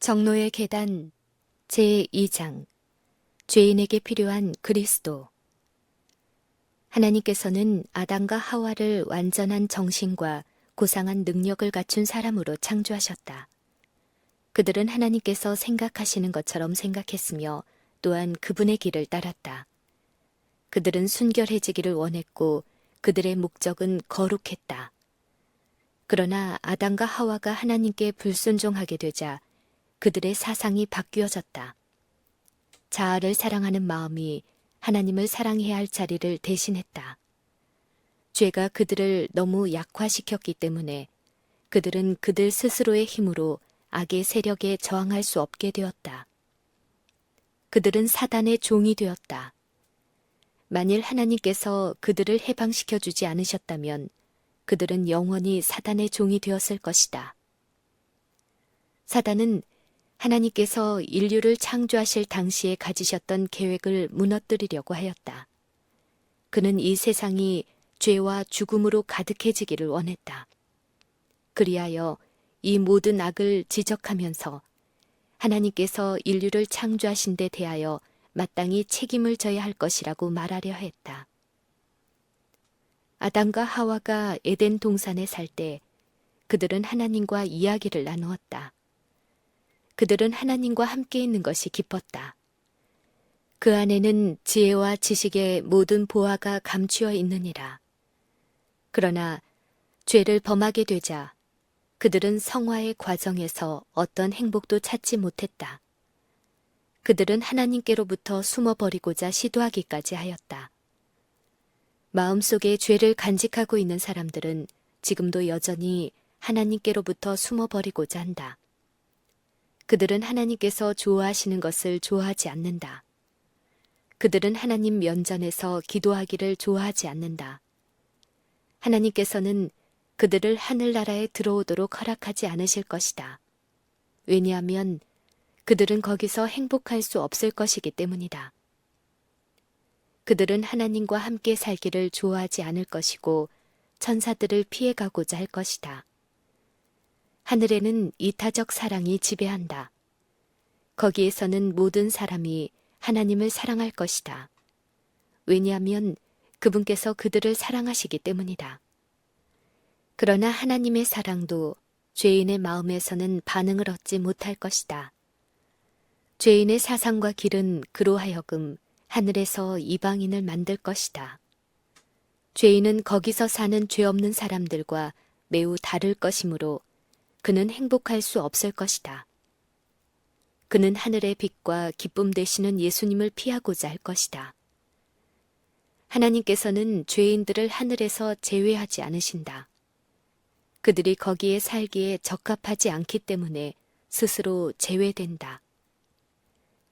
정로의 계단 제2장 죄인에게 필요한 그리스도 하나님께서는 아담과 하와를 완전한 정신과 고상한 능력을 갖춘 사람으로 창조하셨다. 그들은 하나님께서 생각하시는 것처럼 생각했으며 또한 그분의 길을 따랐다. 그들은 순결해지기를 원했고 그들의 목적은 거룩했다. 그러나 아담과 하와가 하나님께 불순종하게 되자 그들의 사상이 바뀌어졌다. 자아를 사랑하는 마음이 하나님을 사랑해야 할 자리를 대신했다. 죄가 그들을 너무 약화시켰기 때문에 그들은 그들 스스로의 힘으로 악의 세력에 저항할 수 없게 되었다. 그들은 사단의 종이 되었다. 만일 하나님께서 그들을 해방시켜 주지 않으셨다면 그들은 영원히 사단의 종이 되었을 것이다. 사단은 하나님께서 인류를 창조하실 당시에 가지셨던 계획을 무너뜨리려고 하였다. 그는 이 세상이 죄와 죽음으로 가득해지기를 원했다. 그리하여 이 모든 악을 지적하면서 하나님께서 인류를 창조하신 데 대하여 마땅히 책임을 져야 할 것이라고 말하려 했다. 아담과 하와가 에덴 동산에 살 때 그들은 하나님과 이야기를 나누었다. 그들은 하나님과 함께 있는 것이 기뻤다. 그 안에는 지혜와 지식의 모든 보화가 감추어 있느니라. 그러나 죄를 범하게 되자 그들은 성화의 과정에서 어떤 행복도 찾지 못했다. 그들은 하나님께로부터 숨어버리고자 시도하기까지 하였다. 마음속에 죄를 간직하고 있는 사람들은 지금도 여전히 하나님께로부터 숨어버리고자 한다. 그들은 하나님께서 좋아하시는 것을 좋아하지 않는다. 그들은 하나님 면전에서 기도하기를 좋아하지 않는다. 하나님께서는 그들을 하늘나라에 들어오도록 허락하지 않으실 것이다. 왜냐하면 그들은 거기서 행복할 수 없을 것이기 때문이다. 그들은 하나님과 함께 살기를 좋아하지 않을 것이고 천사들을 피해가고자 할 것이다. 하늘에는 이타적 사랑이 지배한다. 거기에서는 모든 사람이 하나님을 사랑할 것이다. 왜냐하면 그분께서 그들을 사랑하시기 때문이다. 그러나 하나님의 사랑도 죄인의 마음에서는 반응을 얻지 못할 것이다. 죄인의 사상과 길은 그로 하여금 하늘에서 이방인을 만들 것이다. 죄인은 거기서 사는 죄 없는 사람들과 매우 다를 것이므로 그는 행복할 수 없을 것이다. 그는 하늘의 빛과 기쁨 되시는 예수님을 피하고자 할 것이다. 하나님께서는 죄인들을 하늘에서 제외하지 않으신다. 그들이 거기에 살기에 적합하지 않기 때문에 스스로 제외된다.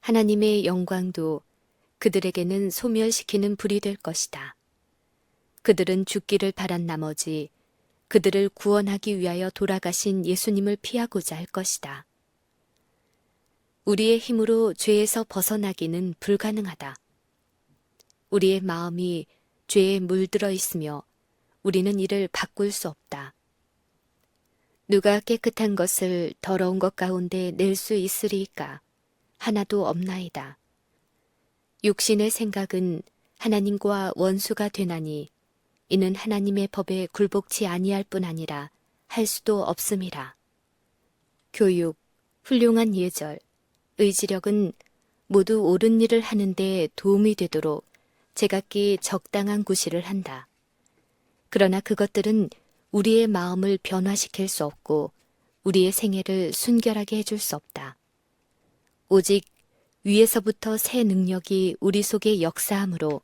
하나님의 영광도 그들에게는 소멸시키는 불이 될 것이다. 그들은 죽기를 바란 나머지 그들을 구원하기 위하여 돌아가신 예수님을 피하고자 할 것이다. 우리의 힘으로 죄에서 벗어나기는 불가능하다. 우리의 마음이 죄에 물들어 있으며 우리는 이를 바꿀 수 없다. 누가 깨끗한 것을 더러운 것 가운데 낼 수 있으리까? 하나도 없나이다. 육신의 생각은 하나님과 원수가 되나니 이는 하나님의 법에 굴복치 아니할 뿐 아니라 할 수도 없음이라. 교육, 훌륭한 예절, 의지력은 모두 옳은 일을 하는데 도움이 되도록 제각기 적당한 구실을 한다. 그러나 그것들은 우리의 마음을 변화시킬 수 없고 우리의 생애를 순결하게 해줄 수 없다. 오직 위에서부터 새 능력이 우리 속에 역사함으로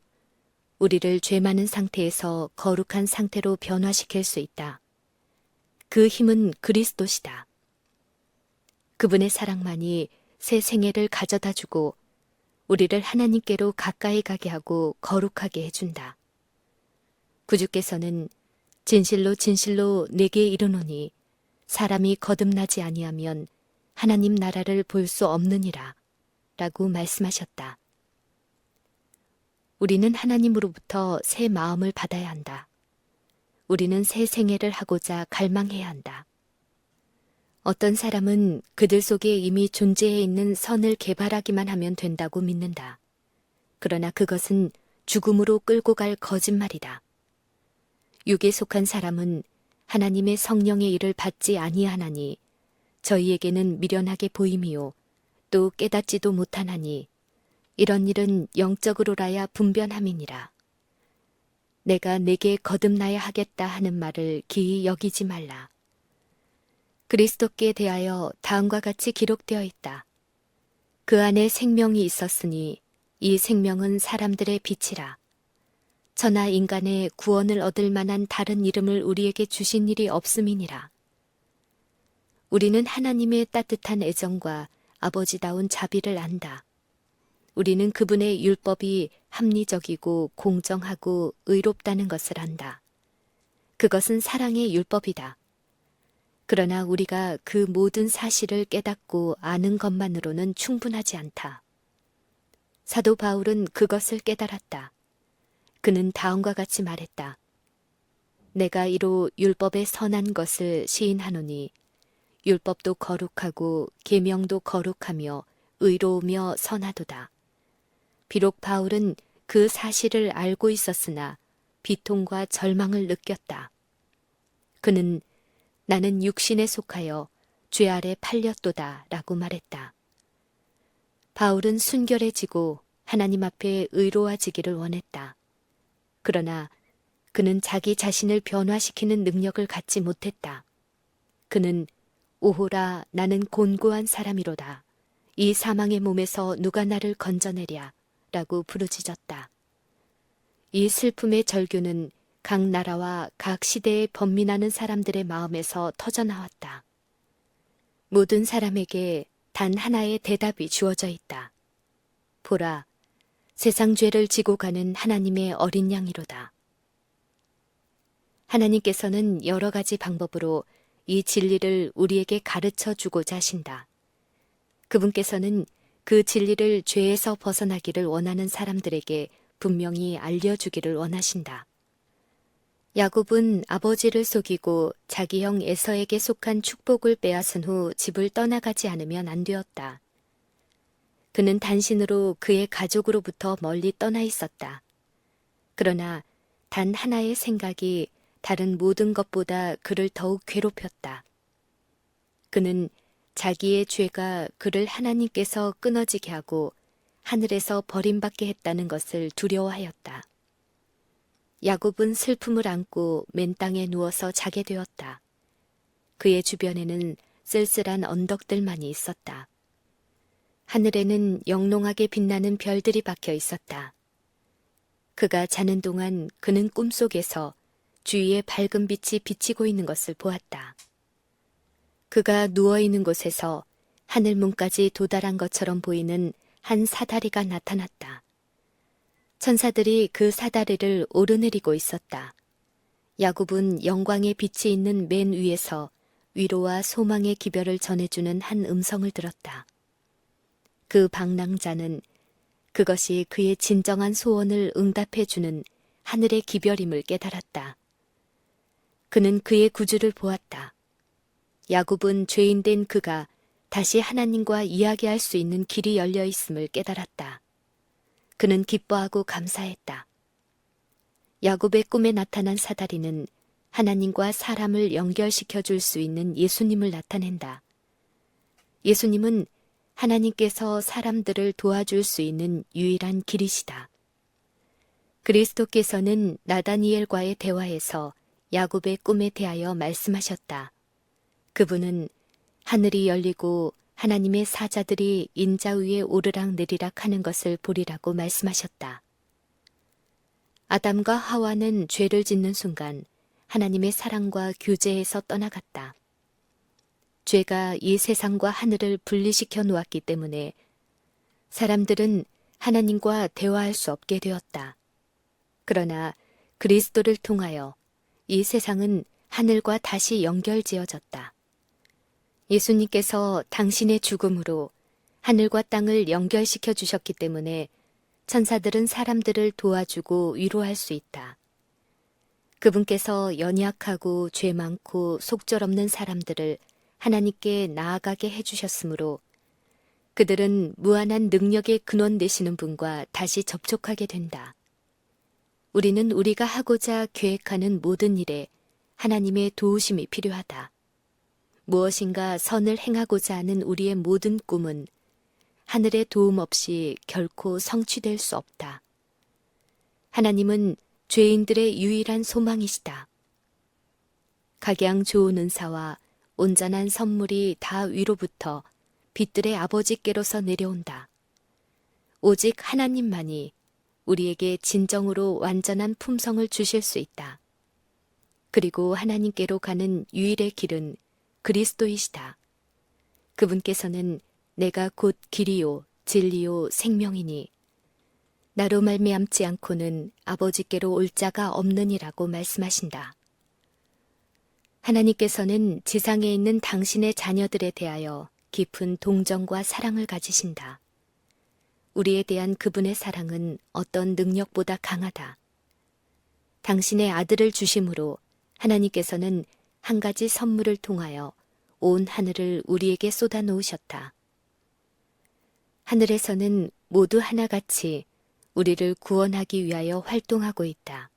우리를 죄 많은 상태에서 거룩한 상태로 변화시킬 수 있다. 그 힘은 그리스도시다. 그분의 사랑만이 새 생애를 가져다 주고 우리를 하나님께로 가까이 가게 하고 거룩하게 해준다. 구주께서는 진실로 진실로 내게 이르노니 사람이 거듭나지 아니하면 하나님 나라를 볼 수 없느니라 라고 말씀하셨다. 우리는 하나님으로부터 새 마음을 받아야 한다. 우리는 새 생애를 하고자 갈망해야 한다. 어떤 사람은 그들 속에 이미 존재해 있는 선을 개발하기만 하면 된다고 믿는다. 그러나 그것은 죽음으로 끌고 갈 거짓말이다. 육에 속한 사람은 하나님의 성령의 일을 받지 아니하나니 저희에게는 미련하게 보임이요 또 깨닫지도 못하나니 이런 일은 영적으로라야 분변함이니라. 내가 내게 거듭나야 하겠다 하는 말을 기이 여기지 말라. 그리스도께 대하여 다음과 같이 기록되어 있다. 그 안에 생명이 있었으니 이 생명은 사람들의 빛이라. 천하 인간의 구원을 얻을 만한 다른 이름을 우리에게 주신 일이 없음이니라. 우리는 하나님의 따뜻한 애정과 아버지다운 자비를 안다. 우리는 그분의 율법이 합리적이고 공정하고 의롭다는 것을 안다. 그것은 사랑의 율법이다. 그러나 우리가 그 모든 사실을 깨닫고 아는 것만으로는 충분하지 않다. 사도 바울은 그것을 깨달았다. 그는 다음과 같이 말했다. 내가 이로 율법의 선한 것을 시인하노니 율법도 거룩하고 계명도 거룩하며 의로우며 선하도다. 비록 바울은 그 사실을 알고 있었으나 비통과 절망을 느꼈다. 그는 나는 육신에 속하여 죄 아래 팔렸도다 라고 말했다. 바울은 순결해지고 하나님 앞에 의로워지기를 원했다. 그러나 그는 자기 자신을 변화시키는 능력을 갖지 못했다. 그는 오호라 나는 곤고한 사람이로다. 이 사망의 몸에서 누가 나를 건져내랴 라고 부르짖었다. 이 슬픔의 절규는 각 나라와 각 시대에 번민하는 사람들의 마음에서 터져나왔다. 모든 사람에게 단 하나의 대답이 주어져 있다. 보라, 세상 죄를 지고 가는 하나님의 어린 양이로다. 하나님께서는 여러 가지 방법으로 이 진리를 우리에게 가르쳐 주고자 하신다. 그분께서는 그 진리를 죄에서 벗어나기를 원하는 사람들에게 분명히 알려주기를 원하신다. 야곱은 아버지를 속이고 자기 형 에서에게 속한 축복을 빼앗은 후 집을 떠나가지 않으면 안 되었다. 그는 단신으로 그의 가족으로부터 멀리 떠나 있었다. 그러나 단 하나의 생각이 다른 모든 것보다 그를 더욱 괴롭혔다. 그는 자기의 죄가 그를 하나님께서 끊어지게 하고 하늘에서 버림받게 했다는 것을 두려워하였다. 야곱은 슬픔을 안고 맨 땅에 누워서 자게 되었다. 그의 주변에는 쓸쓸한 언덕들만이 있었다. 하늘에는 영롱하게 빛나는 별들이 박혀 있었다. 그가 자는 동안 그는 꿈속에서 주위에 밝은 빛이 비치고 있는 것을 보았다. 그가 누워 있는 곳에서 하늘 문까지 도달한 것처럼 보이는 한 사다리가 나타났다. 천사들이 그 사다리를 오르내리고 있었다. 야곱은 영광의 빛이 있는 맨 위에서 위로와 소망의 기별을 전해주는 한 음성을 들었다. 그 방랑자는 그것이 그의 진정한 소원을 응답해주는 하늘의 기별임을 깨달았다. 그는 그의 구주를 보았다. 야곱은 죄인된 그가 다시 하나님과 이야기할 수 있는 길이 열려 있음을 깨달았다. 그는 기뻐하고 감사했다. 야곱의 꿈에 나타난 사다리는 하나님과 사람을 연결시켜 줄 수 있는 예수님을 나타낸다. 예수님은 하나님께서 사람들을 도와줄 수 있는 유일한 길이시다. 그리스도께서는 나다니엘과의 대화에서 야곱의 꿈에 대하여 말씀하셨다. 그분은 하늘이 열리고 하나님의 사자들이 인자 위에 오르락 내리락 하는 것을 보리라고 말씀하셨다. 아담과 하와는 죄를 짓는 순간 하나님의 사랑과 규제에서 떠나갔다. 죄가 이 세상과 하늘을 분리시켜 놓았기 때문에 사람들은 하나님과 대화할 수 없게 되었다. 그러나 그리스도를 통하여 이 세상은 하늘과 다시 연결지어졌다. 예수님께서 당신의 죽음으로 하늘과 땅을 연결시켜 주셨기 때문에 천사들은 사람들을 도와주고 위로할 수 있다. 그분께서 연약하고 죄 많고 속절없는 사람들을 하나님께 나아가게 해주셨으므로 그들은 무한한 능력의 근원 되시는 분과 다시 접촉하게 된다. 우리는 우리가 하고자 계획하는 모든 일에 하나님의 도우심이 필요하다. 무엇인가 선을 행하고자 하는 우리의 모든 꿈은 하늘의 도움 없이 결코 성취될 수 없다. 하나님은 죄인들의 유일한 소망이시다. 각양 좋은 은사와 온전한 선물이 다 위로부터 빛들의 아버지께로서 내려온다. 오직 하나님만이 우리에게 진정으로 완전한 품성을 주실 수 있다. 그리고 하나님께로 가는 유일의 길은 그리스도이시다. 그분께서는 내가 곧 길이요 진리요 생명이니 나로 말미암지 않고는 아버지께로 올 자가 없느니라고 말씀하신다. 하나님께서는 지상에 있는 당신의 자녀들에 대하여 깊은 동정과 사랑을 가지신다. 우리에 대한 그분의 사랑은 어떤 능력보다 강하다. 당신의 아들을 주심으로 하나님께서는 한 가지 선물을 통하여 온 하늘을 우리에게 쏟아 놓으셨다. 하늘에서는 모두 하나같이 우리를 구원하기 위하여 활동하고 있다.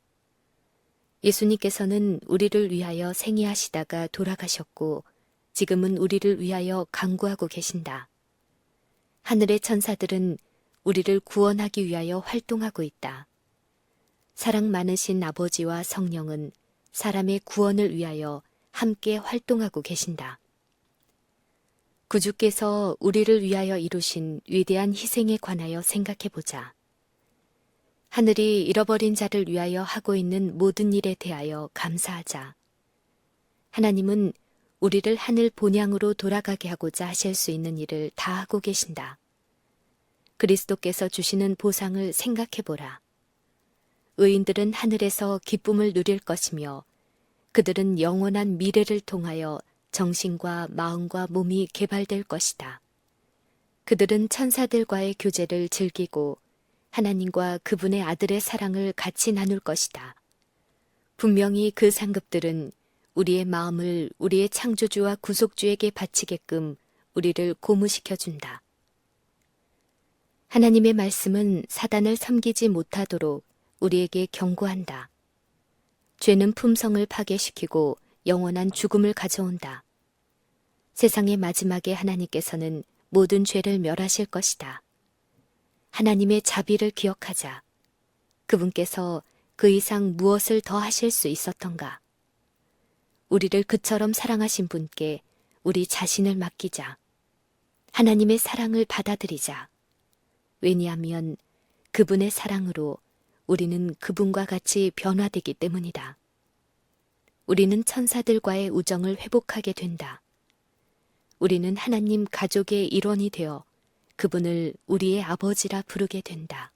예수님께서는 우리를 위하여 생애하시다가 돌아가셨고 지금은 우리를 위하여 강구하고 계신다. 하늘의 천사들은 우리를 구원하기 위하여 활동하고 있다. 사랑 많으신 아버지와 성령은 사람의 구원을 위하여 함께 활동하고 계신다. 구주께서 우리를 위하여 이루신 위대한 희생에 관하여 생각해 보자. 하늘이 잃어버린 자를 위하여 하고 있는 모든 일에 대하여 감사하자. 하나님은 우리를 하늘 본향으로 돌아가게 하고자 하실 수 있는 일을 다 하고 계신다. 그리스도께서 주시는 보상을 생각해 보라. 의인들은 하늘에서 기쁨을 누릴 것이며 그들은 영원한 미래를 통하여 정신과 마음과 몸이 개발될 것이다. 그들은 천사들과의 교제를 즐기고 하나님과 그분의 아들의 사랑을 같이 나눌 것이다. 분명히 그 상급들은 우리의 마음을 우리의 창조주와 구속주에게 바치게끔 우리를 고무시켜 준다. 하나님의 말씀은 사단을 섬기지 못하도록 우리에게 경고한다. 죄는 품성을 파괴시키고 영원한 죽음을 가져온다. 세상의 마지막에 하나님께서는 모든 죄를 멸하실 것이다. 하나님의 자비를 기억하자. 그분께서 그 이상 무엇을 더 하실 수 있었던가? 우리를 그처럼 사랑하신 분께 우리 자신을 맡기자. 하나님의 사랑을 받아들이자. 왜냐하면 그분의 사랑으로 우리는 그분과 같이 변화되기 때문이다. 우리는 천사들과의 우정을 회복하게 된다. 우리는 하나님 가족의 일원이 되어 그분을 우리의 아버지라 부르게 된다.